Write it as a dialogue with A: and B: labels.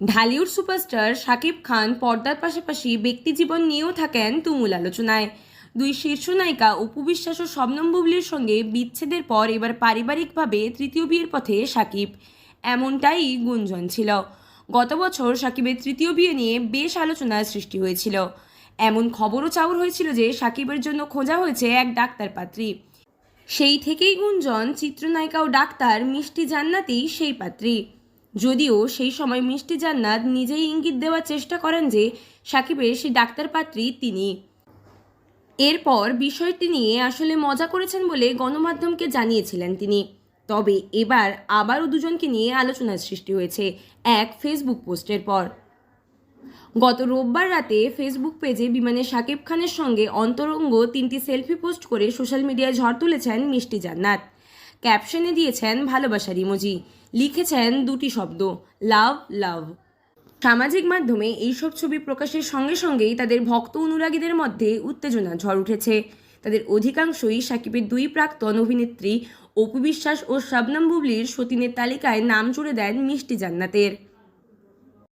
A: Dhallywood superstar Shakib Khan পর্দার পাশাপাশি ব্যক্তিজীবন নিয়েও থাকেন তুমুল আলোচনায়। দুই শীর্ষ নায়িকা অপু বিশ্বাস ও শবনম বুবলির সঙ্গে বিচ্ছেদের পর এবার পারিবারিকভাবে তৃতীয় বিয়ের পথে শাকিব। এমনটাই গুঞ্জন ছিল। গত বছর শাকিবের তৃতীয় বিয়ে নিয়ে বেশ আলোচনার সৃষ্টি হয়েছিল। এমন খবরও চাউর হয়েছিল যে শাকিবের জন্য খোঁজা হয়েছে এক ডাক্তার পাত্রী। সেই থেকেই গুঞ্জন, চিত্রনায়িকা ও ডাক্তার মিষ্টি জান্নাতি সেই পাত্রী। যদিও সেই সময় মিষ্টি জান্নাত নিজেই ইঙ্গিত দেওয়ার চেষ্টা করেন যে সাকিবের সেই ডাক্তার পাত্রী তিনি। এরপর বিষয়টি নিয়ে আসলে মজা করেছেন বলে গণমাধ্যমকে জানিয়েছিলেন তিনি। তবে এবার আবারও দুজনকে নিয়ে আলোচনার সৃষ্টি হয়েছে এক ফেসবুক পোস্টের পর। গত রোববার রাতে ফেসবুক পেজে বিমানে সাকিব খানের সঙ্গে অন্তরঙ্গ তিনটি সেলফি পোস্ট করে সোশ্যাল মিডিয়ায় ঝড় তুলেছেন মিষ্টি জান্নাত। ক্যাপশনে দিয়েছেন ভালোবাসার ইমোজি। লিখেছেন দুটি শব্দ, লাভ লাভ। সামাজিক মাধ্যমে এইসব ছবি প্রকাশের সঙ্গে সঙ্গেই তাদের ভক্ত অনুরাগীদের মধ্যে উত্তেজনা ঝড় উঠেছে। তাদের অধিকাংশই সাকিবের দুই প্রাক্তন অভিনেত্রী অপু বিশ্বাস ও শবনম বুবলির সতীনের তালিকায় নাম জুড়ে দেন মিষ্টি জান্নাতের।